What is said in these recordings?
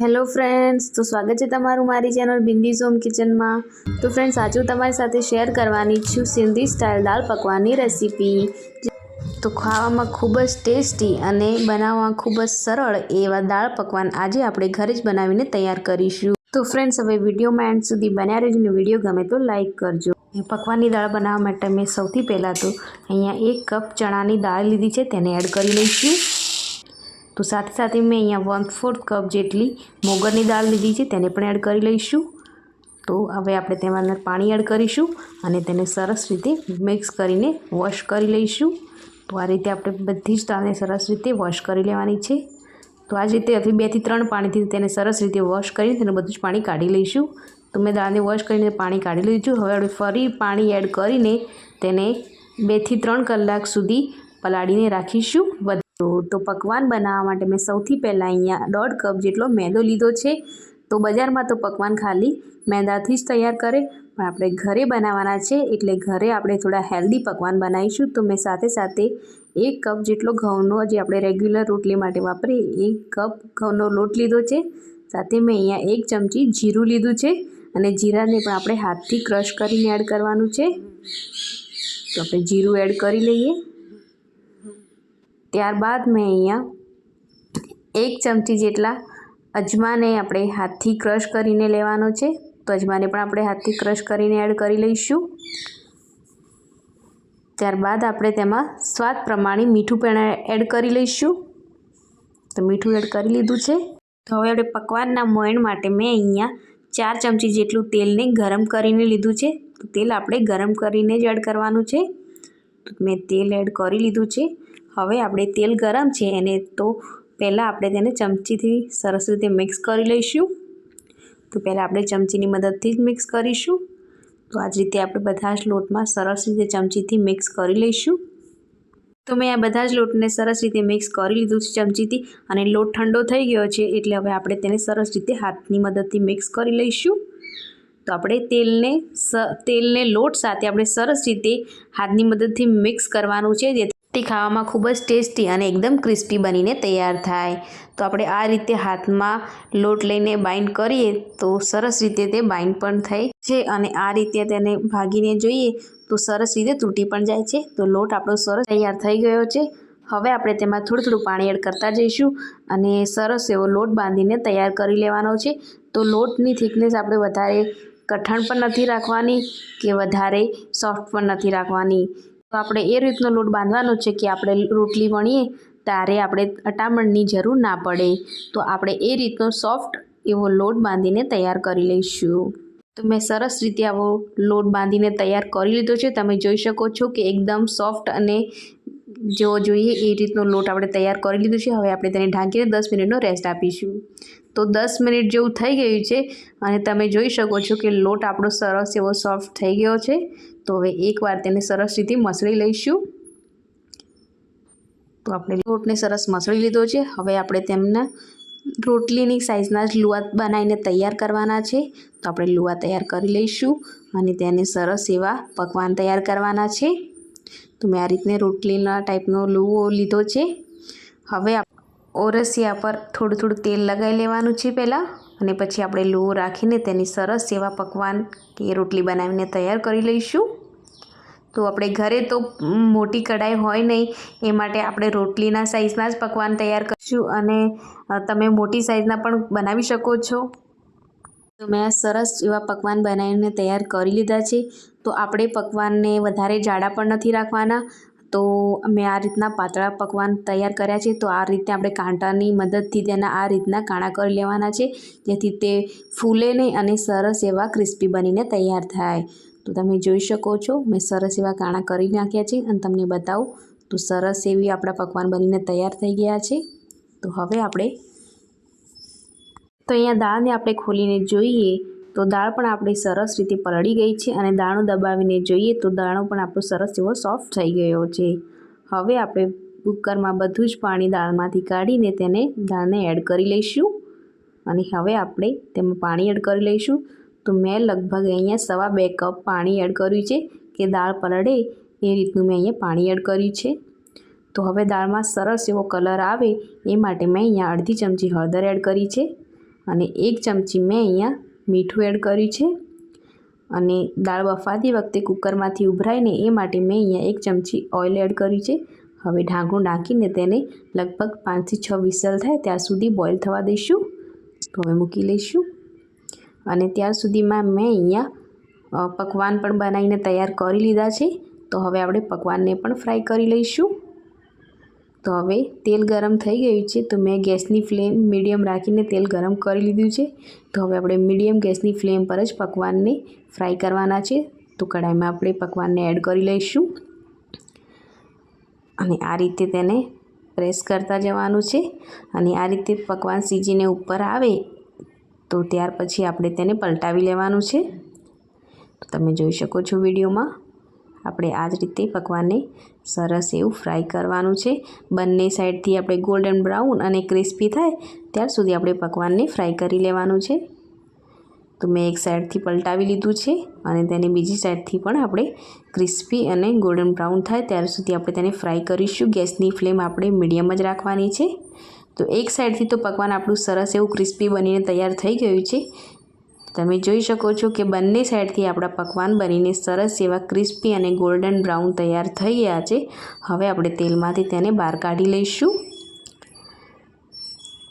Hello friends તો સ્વાગત છે તમારું મારી ચેનલ બિંદીઝ ઝોમ કિચનમાં તો ફ્રેન્ડ્સ આજે હું તમારી સાથે શેર કરવાની છું સિંધી સ્ટાઇલ દાળ પકવાનની રેસીપી તો ખાવામાં ખૂબ જ ટેસ્ટી અને બનાવવામાં ખૂબ જ સરળ એવા દાળ પકવાન આજે આપણે ઘરે જ બનાવીને તૈયાર કરીશું. તો ફ્રેન્ડ્સ હવે વિડીયોમાં એન્ડ સુધી બન્યા રહેજો વીડિયો ગમે તો લાઇક કરજો. પકવાનની દાળ બનાવવા માટે મેં સૌથી પહેલાં તો અહીંયા એક કપ ચણાની દાળ લીધી છે, તેને એડ કરી લઈશું. તો સાથે સાથે મેં અહીંયા વન ફોર્થ કપ જેટલી મોગરની દાળ લીધી છે, તેને પણ એડ કરી લઈશું. તો હવે આપણે તેમાં પાણી એડ કરીશું અને તેને સરસ રીતે મિક્સ કરીને વોશ કરી લઈશું. તો આ રીતે આપણે બધી જ દાળને સરસ રીતે વોશ કરી લેવાની છે. તો આ જ રીતે હવે બેથી ત્રણ પાણીથી તેને સરસ રીતે વોશ કરીને તેનું બધું જ પાણી કાઢી લઈશું. તો મેં દાળને વોશ કરીને પાણી કાઢી લીધું. હવે આપણે ફરી પાણી એડ કરીને તેને બેથી ત્રણ કલાક સુધી પલાળીને રાખીશું. તો તો પકવાન બનાવવા માટે મેં સૌથી પહેલાં અહીંયા દોઢ કપ જેટલો મેંદો લીધો છે. તો બજારમાં તો પકવાન ખાલી મેંદાથી જ તૈયાર કરે. પણ આપણે ઘરે બનાવવાના છે એટલે ઘરે આપણે થોડા હેલ્ધી પકવાન બનાવીશું. તો મેં સાથે સાથે એક કપ જેટલો ઘઉંનો જે આપણે રેગ્યુલર રોટલી માટે વાપરીએ, એક કપ ઘઉંનો લોટ લીધો છે. સાથે મેં અહીંયા એક ચમચી જીરું લીધું છે અને જીરાને પણ આપણે હાથથી ક્રશ કરીને એડ કરવાનું છે. તો આપણે જીરું એડ કરી લઈએ. ત્યારબાદ મેં અહીંયા એક ચમચી જેટલા અજમાને આપણે હાથથી ક્રશ કરીને લેવાનો છે. તો અજમાને પણ આપણે હાથથી ક્રશ કરીને એડ કરી લઈશું. ત્યારબાદ આપણે તેમાં સ્વાદ પ્રમાણે મીઠું પણ એડ કરી લઈશું. તો મીઠું એડ કરી લીધું છે. તો હવે આપણે પકવાનના મોયણ માટે મેં અહીંયા ચાર ચમચી જેટલું તેલને ગરમ કરીને લીધું છે. તો તેલ આપણે ગરમ કરીને જ એડ કરવાનું છે. મેં તેલ એડ કરી લીધું છે. હવે આપણે તેલ ગરમ છે એને તો પહેલાં આપણે તેને ચમચીથી સરસ રીતે મિક્સ કરી લઈશું. તો પહેલાં આપણે ચમચીની મદદથી જ મિક્સ કરીશું. તો આ રીતે આપણે બધા જ લોટમાં સરસ રીતે ચમચીથી મિક્સ કરી લઈશું. તો મેં આ બધા જ લોટને સરસ રીતે મિક્સ કરી લીધું છે ચમચીથી અને લોટ ઠંડો થઈ ગયો છે એટલે હવે આપણે તેને સરસ રીતે હાથની મદદથી મિક્સ કરી લઈશું. તો આપણે તેલને તેલને લોટ સાથે આપણે સરસ રીતે હાથની મદદથી મિક્સ કરવાનું છે. જેથી તે ખાવામાં ખૂબ જ ટેસ્ટી અને એકદમ ક્રિસ્પી બનીને તૈયાર થાય. તો આપણે આ રીતે હાથમાં લોટ લઈને બાઇન્ડ કરીએ તો સરસ રીતે તે બાઇન્ડ પણ થાય છે અને આ રીતે તેને ભાગીને જોઈએ તો સરસ રીતે તૂટી પણ જાય છે. તો લોટ આપણો સરસ તૈયાર થઈ ગયો છે. હવે આપણે તેમાં થોડું થોડું પાણી એડ કરતા જઈશું અને સરસ એવો લોટ બાંધીને તૈયાર કરી લેવાનો છે. તો લોટની થિકનેસ આપણે વધારે કઠણ પણ નથી રાખવાની કે વધારે સોફ્ટ પણ નથી રાખવાની. તો આપણે એ રીતનો લોટ બાંધવાનો છે કે આપણે રોટલી વણીએ ત્યારે આપણે અટામણની જરૂર ના પડે. તો આપણે એ રીતનો સોફ્ટ એવો લોટ બાંધીને તૈયાર કરી લઈશું. તો મેં સરસ રીતે આવો લોટ બાંધીને તૈયાર કરી લીધો છે. તમે જોઈ શકો છો કે એકદમ સોફ્ટ અને જેવો જોઈએ એ રીતનો લોટ આપણે તૈયાર કરી લીધો છે. હવે આપણે તેને ઢાંકીને દસ મિનિટનો રેસ્ટ આપીશું. તો દસ મિનિટ જેવું થઈ ગયું છે અને તમે જોઈ શકો છો કે લોટ આપણો સરસ એવો સોફ્ટ થઈ ગયો છે. તો હવે એકવાર તેને સરસ રીતે મસળી લઈશું. તો આપણે લોટને સરસ મસળી લીધો છે. હવે આપણે તેમના રોટલીની સાઇઝના જ લુવા બનાવીને તૈયાર કરવાના છે. તો આપણે લુવા તૈયાર કરી લઈશું અને તેને સરસ એવા પકવાન તૈયાર કરવાના છે. તો મેં આ રીતને રોટલીના ટાઈપનો લુવો લીધો છે. હવે ઓરસિયા પર થોડું થોડું તેલ લગાવી લેવાનું છે પહેલાં. અને પછી આપણે લુવો રાખીને તેની સરસ એવા પકવાન કે રોટલી બનાવીને તૈયાર કરી લઈશું. તો આપણે ઘરે તો મોટી કઢાઈ હોય નહીં, એ માટે આપણે રોટલીના સાઇઝના જ પકવાન તૈયાર કરીશું અને તમે મોટી સાઇઝના પણ બનાવી શકો છો. તો મેં સરસ એવા પકવાન બનાવીને તૈયાર કરી લીધા છે. તો આપણે પકવાનને વધારે જાડા પણ નથી રાખવાના. તો મેં આ રીતના પાતળા પકવાન તૈયાર કર્યા છે. તો આ રીતે આપણે કાંટાની મદદથી તેના આ રીતના કાણા કરી લેવાના છે, જેથી તે ફૂલે નહીં અને સરસ એવા ક્રિસ્પી બનીને તૈયાર થાય. તો તમે જોઈ શકો છો, મેં સરસ એવા કાણા કરી નાખ્યા છે અને તમને બતાવું, તો સરસ એવી આપણા પકવાન બનીને તૈયાર થઈ ગયા છે. તો હવે આપણે, તો અહીંયા દાળને આપણે ખોલીને જોઈએ. તો દાળ પણ આપણી સરસ રીતે પલળી ગઈ છે અને દાણો દબાવીને જોઈએ તો દાણો પણ આપણો સરસ એવો સોફ્ટ થઈ ગયો છે. હવે આપણે કુકરમાં બધું જ પાણી દાળમાંથી કાઢીને તેને દાળને એડ કરી લઈશું. અને હવે આપણે તેમાં પાણી એડ કરી લઈશું. તો મેં લગભગ અહીંયા સવા બે કપ પાણી એડ કર્યું છે કે દાળ પલળે એ રીતનું મેં અહીંયા પાણી એડ કર્યું છે. તો હવે દાળમાં સરસ એવો કલર આવે એ માટે મેં અહીંયા અડધી ચમચી હળદર એડ કરી છે અને એક ચમચી મેં અહીંયા મીઠું એડ કર્યું છે અને દાળ બફાતી વખતે કુકરમાંથી ઉભરાય ને એ માટે મેં અહીંયા એક ચમચી ઓઇલ એડ કર્યું છે. હવે ઢાંકણું ઢાંકીને તેને લગભગ પાંચથી છ વિસલ થાય ત્યાં સુધી બોઇલ થવા દઈશું. તો હવે મૂકી લઈશું. અને ત્યાર સુધીમાં મેં અહીંયા પકવાન પણ બનાવીને તૈયાર કરી લીધા છે. તો હવે આપણે પકવાનને પણ ફ્રાય કરી લઈશું. તો હવે તેલ ગરમ થઈ ગયું છે તો મેં ગેસની ફ્લેમ મીડિયમ રાખીને તેલ ગરમ કરી લીધું છે. તો હવે આપણે મીડિયમ ગેસની ફ્લેમ પર જ પકવાનને ફ્રાય કરવાના છે. તો કઢાઈમાં આપણે પકવાનને એડ કરી લઈશું. અને આ રીતે તેને પ્રેસ કરતા જવાનું છે. અને આ રીતે પકવાન સીજીને ઉપર આવે તો ત્યાર પછી આપણે તેને પલટાવી લેવાનું છે. તમે જોઈ શકો છો વિડીયોમાં. આપણે આ જ રીતે પકવાનને સરસ એવું ફ્રાય કરવાનું છે. બંને સાઈડથી આપણે ગોલ્ડન બ્રાઉન અને ક્રિસ્પી થાય ત્યાર સુધી આપણે પકવાનને ફ્રાય કરી લેવાનું છે. તો મેં એક સાઈડથી પલટાવી લીધું છે અને તેને બીજી સાઈડથી પણ આપણે ક્રિસ્પી અને ગોલ્ડન બ્રાઉન થાય ત્યાર સુધી આપણે તેને ફ્રાય કરીશું. ગેસની ફ્લેમ આપણે મીડિયમ જ રાખવાની છે. તો એક સાઈડથી તો પકવાન આપણું સરસ એવું ક્રિસ્પી બનીને તૈયાર થઈ ગયું છે. તમે જોઈ શકો છો કે બંને સાઈડથી આપણા પકવાન બનીને સરસ એવા ક્રિસ્પી અને ગોલ્ડન બ્રાઉન તૈયાર થઈ ગયા છે. હવે આપણે તેલમાંથી તેને બહાર કાઢી લઈશું.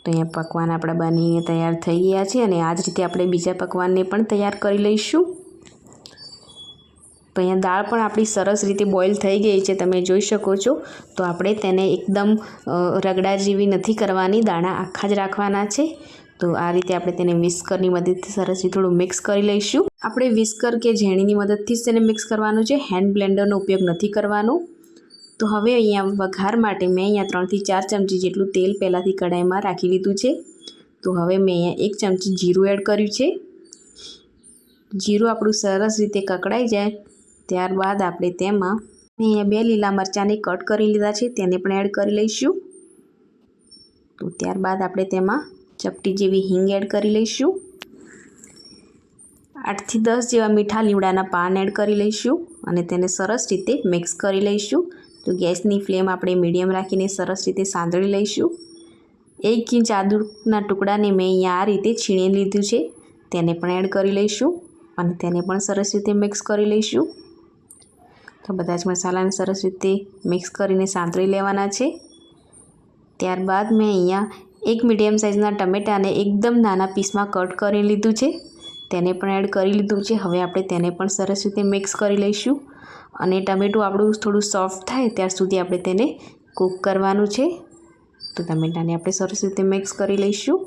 તો અહીંયા પકવાન આપણા બનીને તૈયાર થઈ ગયા છે અને આ જ રીતે આપણે બીજા પકવાનને પણ તૈયાર કરી લઈશું. તો અહીંયા દાળ પણ આપણી સરસ રીતે બોઇલ થઈ ગઈ છે, તમે જોઈ શકો છો. તો આપણે તેને એકદમ રગડા જેવી નથી કરવાની, દાણા આખા જ રાખવાના છે. તો આ રીતે આપણે તેને વિસ્કરની મદદથી સરસ થોડું મિક્સ કરી લઈશું. આપણે વિસ્કર કે ઝેણીની મદદથી જ તેને મિક્સ કરવાનું છે. હેન્ડ બ્લેન્ડરનો ઉપયોગ નથી કરવાનો. તો હવે અહીંયા વઘાર માટે મેં અહીંયા ત્રણથી ચાર ચમચી જેટલું તેલ પહેલાંથી કઢાઈમાં રાખી લીધું છે. તો હવે મેં અહીંયા એક ચમચી જીરું એડ કર્યું છે. જીરું આપણું સરસ રીતે કકડાઈ જાય. ત્યારબાદ આપણે તેમાં મેં અહીંયા બે લીલા મરચાંને કટ કરી લીધા છે. તેને પણ એડ કરી લઈશું. તો ત્યારબાદ આપણે તેમાં ચપટી જેવી હિંગ એડ કરી લઈશું. આઠથી દસ જેવા મીઠા લીમડાના પાન એડ કરી લઈશું અને તેને સરસ રીતે મિક્સ કરી લઈશું. તો ગેસની ફ્લેમ આપણે મીડિયમ રાખીને સરસ રીતે સાંતળી લઈશું. એક ઇંચ આદુના ટુકડાને મેં અહીંયા આ રીતે છીણી લીધું છે. તેને પણ એડ કરી લઈશું અને તેને પણ સરસ રીતે મિક્સ કરી લઈશું. તો બધા જ મસાલાને સરસ રીતે મિક્સ કરીને સાંતળી લેવાના છે. ત્યારબાદ મેં અહીંયા એક મીડિયમ સાઇઝના ટમેટાને એકદમ નાના પીસમાં કટ કરી લીધું છે. તેને પણ એડ કરી લીધું છે. હવે આપણે તેને પણ સરસ રીતે મિક્સ કરી લઈશું. અને ટમેટું આપણું થોડું સોફ્ટ થાય ત્યાર સુધી આપણે તેને કૂક કરવાનું છે. તો ટમેટાને આપણે સરસ રીતે મિક્સ કરી લઈશું.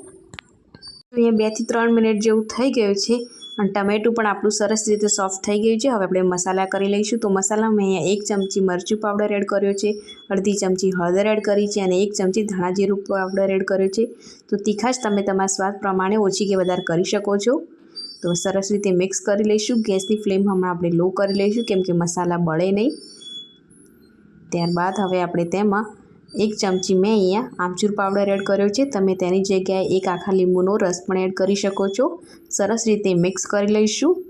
અહીંયા બેથી ત્રણ મિનિટ જેવું થઈ ગયું છે. અને ટમેટું પણ આપણું સરસ રીતે સોફ્ટ થઈ ગયું છે. હવે આપણે મસાલા કરી લઈશું. તો મસાલામાં અહીંયા એક ચમચી મરચું પાવડર એડ કર્યો છે. અડધી ચમચી હળદર એડ કરી છે અને એક ચમચી ધાણા જીરું પાવડર એડ કર્યો છે. તો તીખાશ તમે તમારા સ્વાદ પ્રમાણે ઓછી કે વધારે કરી શકો છો. તો સરસ રીતે મિક્સ કરી લઈશું. ગેસની ફ્લેમ હમણાં આપણે લો કરી લઈશું કેમ કે મસાલા બળે નહીં. ત્યારબાદ હવે આપણે તેમાં એક ચમચી મેં અહીંયા આમચૂર પાવડર એડ કર્યો છે. તમે તેની જગ્યાએ એક આખા લીંબુનો રસ પણ એડ કરી શકો છો. સરસ રીતે મિક્સ કરી લઈશું.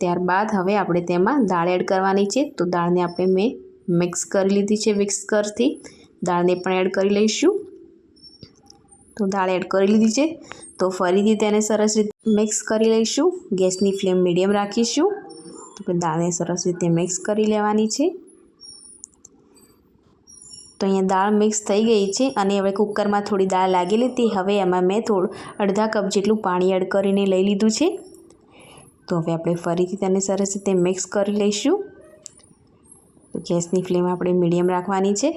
ત્યારબાદ હવે આપણે તેમાં દાળ એડ કરવાની છે. તો દાળને આપણે મેં મિક્સ કરી લીધી છે વિક્સરથી દાળને પણ એડ કરી લઈશું. તો દાળ એડ કરી લીધી છે. તો ફરીથી તેને સરસ રીતે મિક્સ કરી લઈશું. ગેસની ફ્લેમ મીડિયમ રાખીશું. તો દાળને સરસ રીતે મિક્સ કરી લેવાની છે. તો અહીંયા દાળ મિક્સ થઈ ગઈ છે અને હવે કુકરમાં થોડી દાળ લાગેલી હતી હવે એમાં મેં થોડું અડધા કપ જેટલું પાણી એડ કરીને લઈ લીધું છે. તો હવે આપણે ફરીથી તેને સરસ રીતે મિક્સ કરી લઈશું. તો ગેસની ફ્લેમ આપણે મીડિયમ રાખવાની છે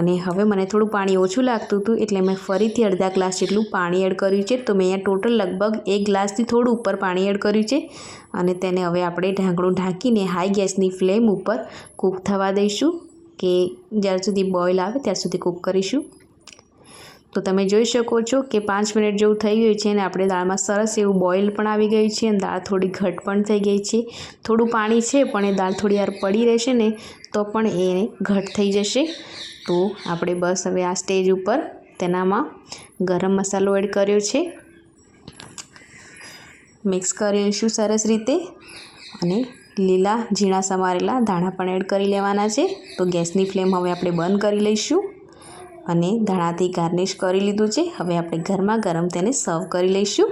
અને હવે મને થોડું પાણી ઓછું લાગતું હતું એટલે મેં ફરીથી અડધા ગ્લાસ જેટલું પાણી એડ કર્યું છે. તો મેં અહીંયા ટોટલ લગભગ એક ગ્લાસથી થોડું ઉપર પાણી એડ કર્યું છે અને તેને હવે આપણે ઢાંકણું ઢાંકીને હાઈ ગેસની ફ્લેમ ઉપર કૂક થવા દઈશું. કે જ્યાર સુધી બોઇલ આવે ત્યાર સુધી કૂક કરીશું. તો તમે જોઈ શકો છો કે પાંચ મિનિટ જેવું થઈ ગયું છે અને આપણે દાળમાં સરસ એવું બોઇલ પણ આવી ગયું છે અને દાળ થોડી ઘટ પણ થઈ ગઈ છે. થોડું પાણી છે પણ એ દાળ થોડી વાર પડી રહેશે ને તો પણ એ ઘટ થઈ જશે. તો આપણે બસ હવે આ સ્ટેજ ઉપર તેનામાં ગરમ મસાલો એડ કર્યો છે. મિક્સ કરીશું સરસ રીતે અને લીલા ઝીણા સમારેલા ધાણા પણ એડ કરી લેવાના છે. તો ગેસની ફ્લેમ હવે આપણે બંધ કરી લઈશું અને ધાણાથી ગાર્નિશ કરી લીધું છે. હવે આપણે ગરમા ગરમ તેને સર્વ કરી લઈશું.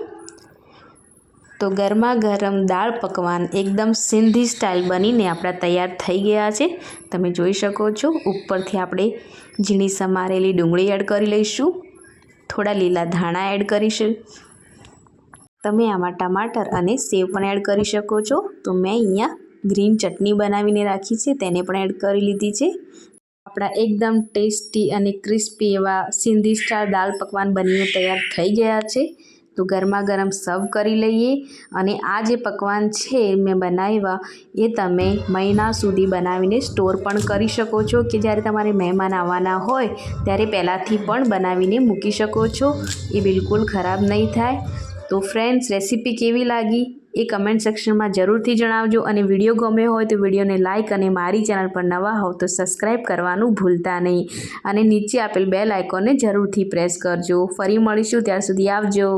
તો ગરમા ગરમ દાળ પકવાન એકદમ સિંધી સ્ટાઇલ બનીને આપણા તૈયાર થઈ ગયા છે. તમે જોઈ શકો છો, ઉપરથી આપણે ઝીણી સમારેલી ડુંગળી એડ કરી લઈશું. થોડા લીલા ધાણા એડ કરીશું. તમે આમાં ટમાટર અને સેવ પણ એડ કરી શકો છો. તો મેં અહીંયા ગ્રીન ચટણી બનાવીને રાખી છે, તેને પણ એડ કરી લીધી છે. આપણા એકદમ ટેસ્ટી અને ક્રિસ્પી એવા સિંધી સ્ટાઇલ દાલ પકવાન બનીને તૈયાર થઈ ગયા છે. તો ગરમા ગરમ સર્વ કરી લઈએ અને આ જે પકવાન છે મેં બનાવ્યા એ તમે મહિના સુધી બનાવીને સ્ટોર પણ કરી શકો છો કે જ્યારે તમારે મહેમાન આવવાના હોય ત્યારે પહેલાંથી પણ બનાવીને મૂકી શકો છો. એ બિલકુલ ખરાબ નહીં થાય. તો ફ્રેન્ડ્સ રેસીપી કેવી લાગી? એ કમેન્ટ સેક્શનમાં જરૂરથી જણાવજો અને વીડિયો ગમે હોય તો વિડીયોને લાઇક અને મારી ચેનલ પર નવા હોવ તો સબસ્ક્રાઈબ કરવાનું ભૂલતા નહીં. અને નીચે આપેલ બેલ આઇકોનને જરૂરથી પ્રેસ કરજો. ફરી મળીશું, ત્યાર સુધી આવજો.